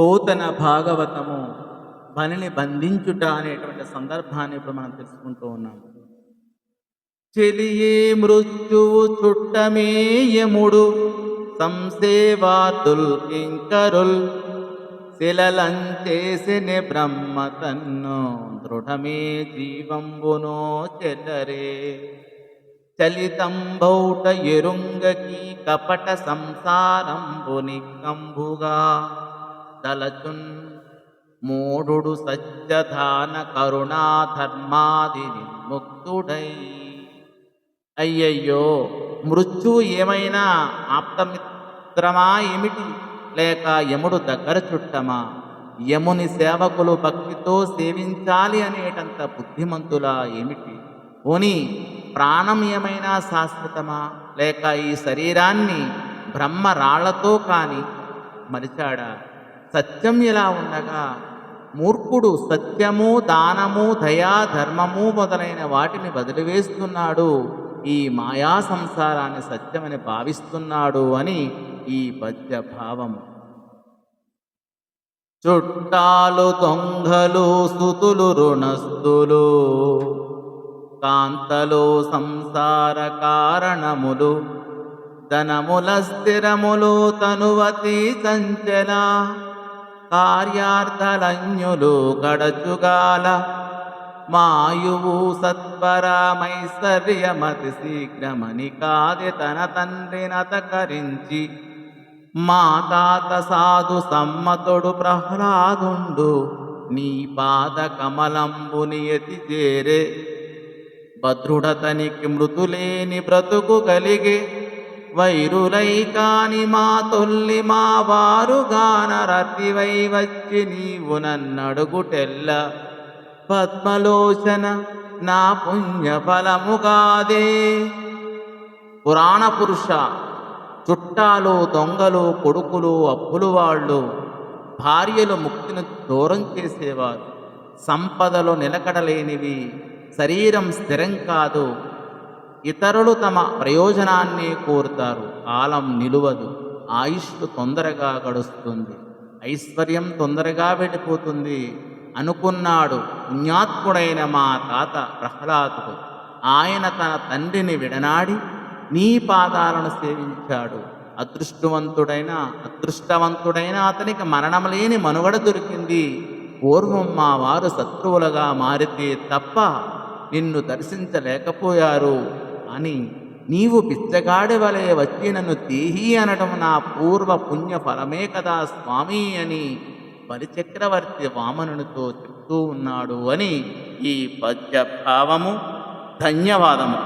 పోతన భాగవతము బలిని బంధించుట అనేటువంటి సందర్భాన్ని ఇప్పుడు మనం తెలుసుకుంటూ ఉన్నాం. చెలియే మృత్యువు చుట్టమేయముడు సంసేవాతుల్ కింకరుల్ శిలలంచేసిని బ్రహ్మ తన్ను దృఢమే జీవంబునో చెల్లరే. చలితంబౌట ఎరుంగకి కపట సంసారంబుని కంబుగా తలచున్ మూఢుడు సత్యధాన కరుణా ధర్మాది ముక్తుడై అయ్యయ్యో మృత్యు ఏమైనా ఆప్తమిత్రమా ఏమిటి? లేక యముడు దగ్గర చుట్టమా? యముని సేవకులు భక్తితో సేవించాలి అనేటంత బుద్ధిమంతులా ఏమిటి? పోని ప్రాణం ఏమైనా శాశ్వతమా? లేక ఈ శరీరాన్ని బ్రహ్మ రాళ్ళతో కాని మరిచాడా? సత్యం ఎలా ఉండగా మూర్ఖుడు సత్యము దానము దయా ధర్మము మొదలైన వాటిని వదిలివేస్తున్నాడు. ఈ మాయా సంసారాన్ని సత్యమని భావిస్తున్నాడు అని ఈ పద్య భావం. చుట్టాలు దొంగలు సుతులు రుణస్థులు కాంతలు సంసార కారణములు ధనముల స్థిరములు తనువతి సంచలా కార్యార్థలన్యులు గడచుగాల. మాయువు సత్వరమైశ్వర్యమతి శీఘ్రమని కాది తన తండ్రినతకరించి మా తాత సాధు సమ్మతుడు ప్రహ్లాదుండు నీ పాద కమలంబుని ఎతి చేరే. భద్రుడతనికి మృతులేని బ్రతుకు కలిగే వైరులై కాని మా తొల్లి మా వారుగాన రతివై వచ్చి నీవు నన్నడుగుటెల్ల. పద్మలోచన నా పుణ్య ఫలముగాదే పురాణ పురుష చుట్టాలు దొంగలు కొడుకులు అప్పులు వాళ్ళు భార్యలు ముక్తిని దూరం చేసేవారు. సంపదలు నిలకడలేనివి. శరీరం స్థిరం కాదు. ఇతరులు తమ ప్రయోజనాన్ని కోరుతారు. కాలం నిలువదు. ఆయుష్ తొందరగా గడుస్తుంది. ఐశ్వర్యం తొందరగా వెళ్ళిపోతుంది. అనుకున్నాడు పుణ్యాత్ముడైన మా తాత ప్రహ్లాదుడు. ఆయన తన తండ్రిని విడనాడి నీ పాదాలను సేవించాడు. అదృష్టవంతుడైన అదృష్టవంతుడైన అతనికి మరణం లేని మనుగడ దొరికింది. పూర్వం మా వారు శత్రువులుగా మారితే తప్ప నిన్ను దర్శించలేకపోయారు. అని నీవు పిచ్చగాడి వలె వచ్చి నన్ను తీహి అనటం నా పూర్వ పుణ్య ఫలమే కదా స్వామి అని బలిచక్రవర్తి వామనునితో చెప్తూ ఉన్నాడు అని ఈ పద్య భావము ధన్యవాదము.